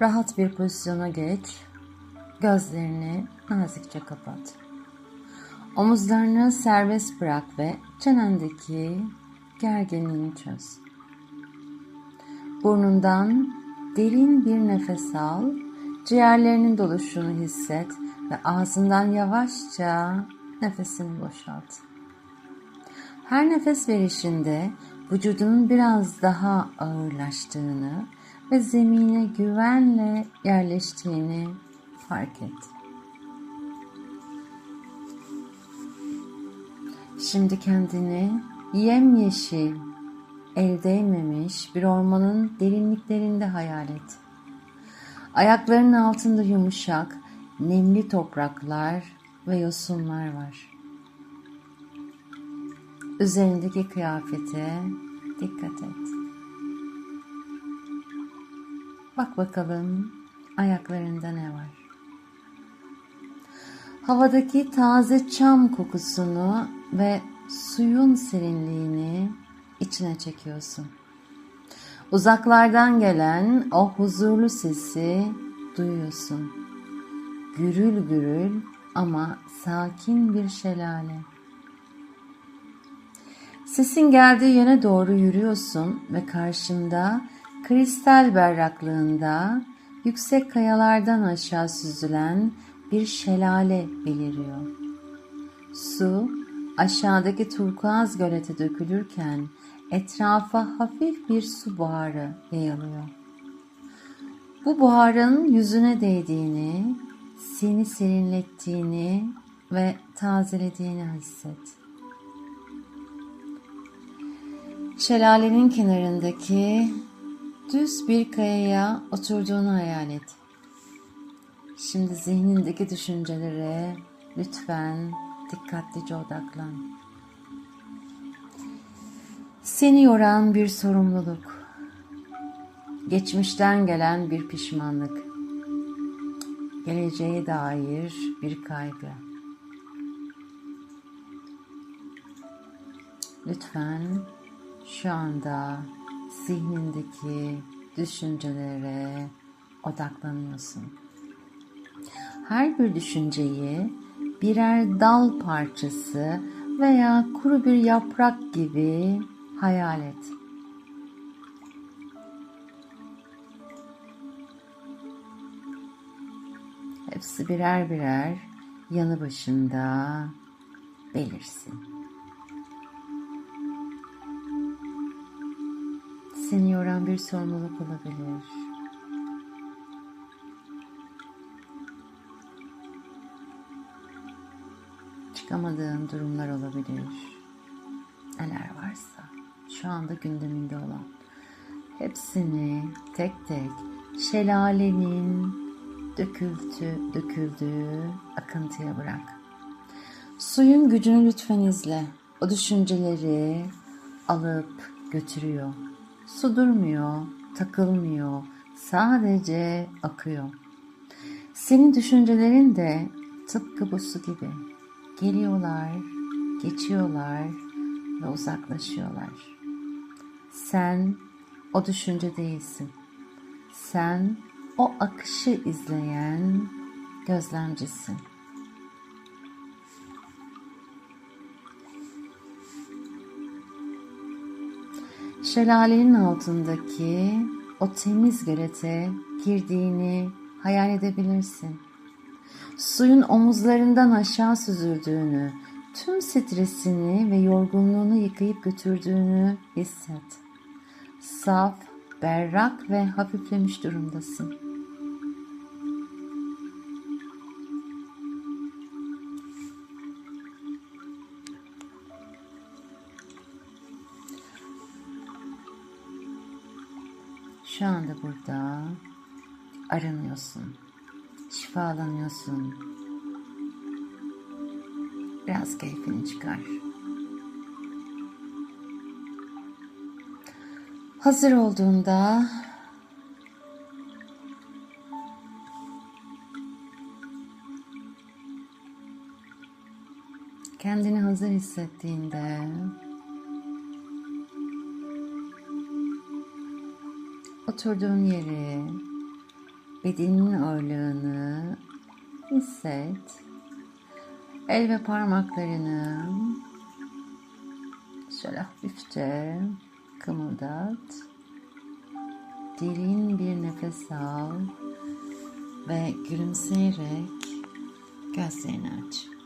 Rahat bir pozisyona geç. Gözlerini nazikçe kapat. Omuzlarını serbest bırak ve çenendeki gerginliğini çöz. Burnundan derin bir nefes al. Ciğerlerinin doluşunu hisset ve ağzından yavaşça nefesini boşalt. Her nefes verişinde vücudunun biraz daha ağırlaştığını ve zemine güvenle yerleştiğini fark et. Şimdi kendini yemyeşil, el değmemiş bir ormanın derinliklerinde hayal et. Ayaklarının altında yumuşak, nemli topraklar ve yosunlar var. Üzerindeki kıyafete dikkat et. Bak bakalım ayaklarında ne var? Havadaki taze çam kokusunu ve suyun serinliğini içine çekiyorsun. Uzaklardan gelen o huzurlu sesi duyuyorsun. Gürül gürül ama sakin bir şelale. Sesin geldiği yöne doğru yürüyorsun ve karşında kristal berraklığında yüksek kayalardan aşağı süzülen bir şelale beliriyor. Su aşağıdaki turkuaz gölete dökülürken etrafa hafif bir su buharı yayılıyor. Bu buharın yüzüne değdiğini, seni serinlettiğini ve tazelediğini hisset. Şelalenin kenarındaki düz bir kayaya oturduğunu hayal et. Şimdi zihnindeki düşüncelere lütfen dikkatlice odaklan. Seni yoran bir sorumluluk, geçmişten gelen bir pişmanlık, geleceğe dair bir kaygı. Lütfen şu anda zihnindeki düşüncelere odaklanıyorsun. Her bir düşünceyi birer dal parçası veya kuru bir yaprak gibi hayal et. Hepsi birer birer yanı başında belirsin. Seni yoran bir sorumluluk olabilir. Çıkamadığın durumlar olabilir. Neler varsa şu anda gündeminde olan hepsini tek tek şelalenin döküldü, döküldüğü akıntıya bırak. Suyun gücünü lütfen izle. O düşünceleri alıp götürüyor. Su durmuyor, takılmıyor, sadece akıyor. Senin düşüncelerin de tıpkı bu su gibi. Geliyorlar, geçiyorlar ve uzaklaşıyorlar. Sen o düşünce değilsin. Sen o akışı izleyen gözlemcisin. Şelalenin altındaki o temiz gölete girdiğini hayal edebilirsin. Suyun omuzlarından aşağı süzüldüğünü, tüm stresini ve yorgunluğunu yıkayıp götürdüğünü hisset. Saf, berrak ve hafiflemiş durumdasın. Şu anda burada aranıyorsun, şifalanıyorsun. Biraz keyfini çıkar. Hazır olduğunda kendini hazır hissettiğinde oturduğun yeri bedeninin ağırlığını hisset. El ve parmaklarını şöyle hafifçe kımıldat. Derin bir nefes al ve gülümseyerek gözlerini aç.